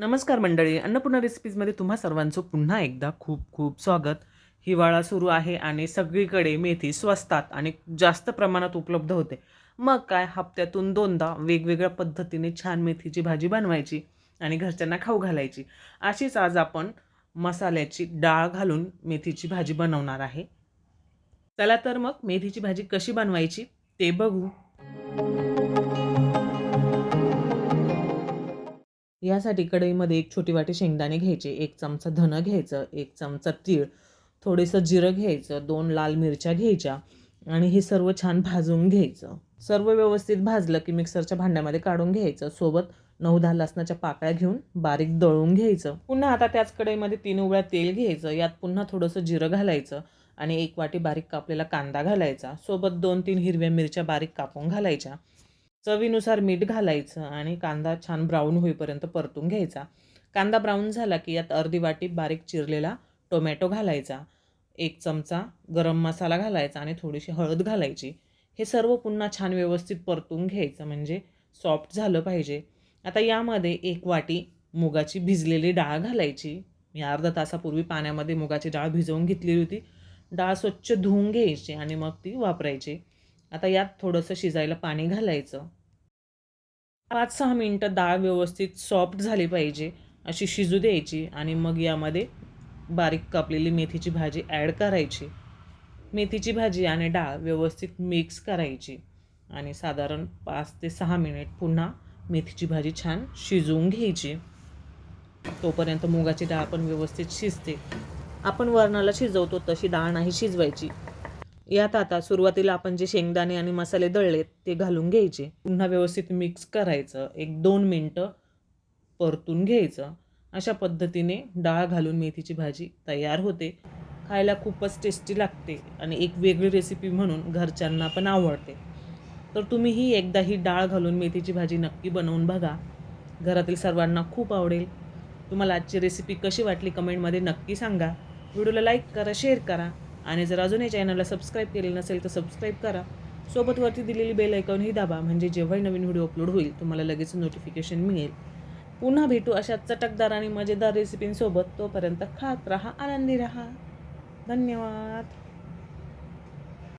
नमस्कार मंडळी अन्नपूर्णा रेसिपीजमध्ये तुम्हा सर्वांचं पुन्हा एकदा खूप खूप स्वागत. हिवाळा सुरू आहे आणि सगळीकडे मेथी स्वस्तात आणि जास्त प्रमाणात उपलब्ध होते. मग काय हप्त्यातून दोनदा वेगवेगळ्या पद्धतीने छान मेथीची भाजी बनवायची आणि घरच्यांना खाऊ घालायची. अशीच आज आपण मसाल्याची डाळ घालून मेथीची भाजी बनवणार आहे. चला तर मग मेथीची भाजी कशी बनवायची ते बघू. यासाठी कढईमध्ये एक छोटी वाटी शेंगदाणे घ्यायचे एक चमचा धनं घ्यायचं एक चमचा तीळ थोडंसं जिरं घ्यायचं दोन लाल मिरच्या घ्यायच्या आणि हे सर्व छान भाजून घ्यायचं. सर्व व्यवस्थित भाजलं की मिक्सरच्या भांड्यामध्ये काढून घ्यायचं. सोबत नऊ दहा लसणाच्या पाकळ्या घेऊन बारीक दळून घ्यायचं. पुन्हा आता त्याच कढईमध्ये तीन उवळ्या तेल घ्यायचं. यात पुन्हा थोडंसं जिरं घालायचं आणि एक वाटी बारीक कापलेला कांदा घालायचा. सोबत दोन तीन हिरव्या मिरच्या बारीक कापून घालायच्या. चवीनुसार मीठ घालायचं आणि कांदा छान ब्राऊन होईपर्यंत परतून घ्यायचा. कांदा ब्राऊन झाला की यात अर्धी वाटी बारीक चिरलेला टोमॅटो घालायचा एक चमचा गरम मसाला घालायचा आणि थोडीशी हळद घालायची. हे सर्व पुन्हा छान व्यवस्थित परतून घ्यायचं म्हणजे सॉफ्ट झालं पाहिजे. आता यामध्ये एक वाटी मुगाची भिजलेली डाळ घालायची. मी अर्धा तासापूर्वी पाण्यामध्ये मुगाची डाळ भिजवून घेतलेली होती. डाळ स्वच्छ धुवून घ्यायची आणि मग ती वापरायची. आता यात थोडंसं शिजायला पाणी घालायचं. पाच सहा मिनटं डाळ व्यवस्थित सॉफ्ट झाली पाहिजे अशी शिजू द्यायची आणि मग यामध्ये बारीक कापलेली मेथीची भाजी ॲड करायची. मेथीची भाजी आणि डाळ व्यवस्थित मिक्स करायची आणि साधारण पाच ते सहा मिनिट पुन्हा मेथीची भाजी छान शिजवून घ्यायची. तोपर्यंत मुगाची डाळ पण व्यवस्थित शिजते. आपण वरणाला शिजवतो तशी डाळ नाही शिजवायची. यात आता सुरुवातीला आपण जे शेंगदाणे आणि मसाले दळलेत ते घालून घ्यायचे. पुन्हा व्यवस्थित मिक्स करायचं. एक दोन मिनटं परतून घ्यायचं. अशा पद्धतीने डाळ घालून मेथीची भाजी तयार होते. खायला खूपच टेस्टी लागते आणि एक वेगळी रेसिपी म्हणून घरच्यांना पण आवडते. तर तुम्हीही एकदा ही डाळ घालून मेथीची भाजी नक्की बनवून बघा. घरातील सर्वांना खूप आवडेल. तुम्हाला आजची रेसिपी कशी वाटली कमेंटमध्ये नक्की सांगा. व्हिडिओला लाईक करा शेअर करा. आणि जर अजूनही चॅनलला सबस्क्राईब केले नसेल तर सबस्क्राईब करा. सोबतवरती दिलेली बेल ऐकूनही दाबा म्हणजे जेव्हाही नवीन व्हिडिओ अपलोड होईल तुम्हाला लगेच नोटिफिकेशन मिळेल. पुन्हा भेटू अशा चटकदार आणि मजेदार रेसिपींसोबत तोपर्यंत खात राहा आनंदी राहा. धन्यवाद.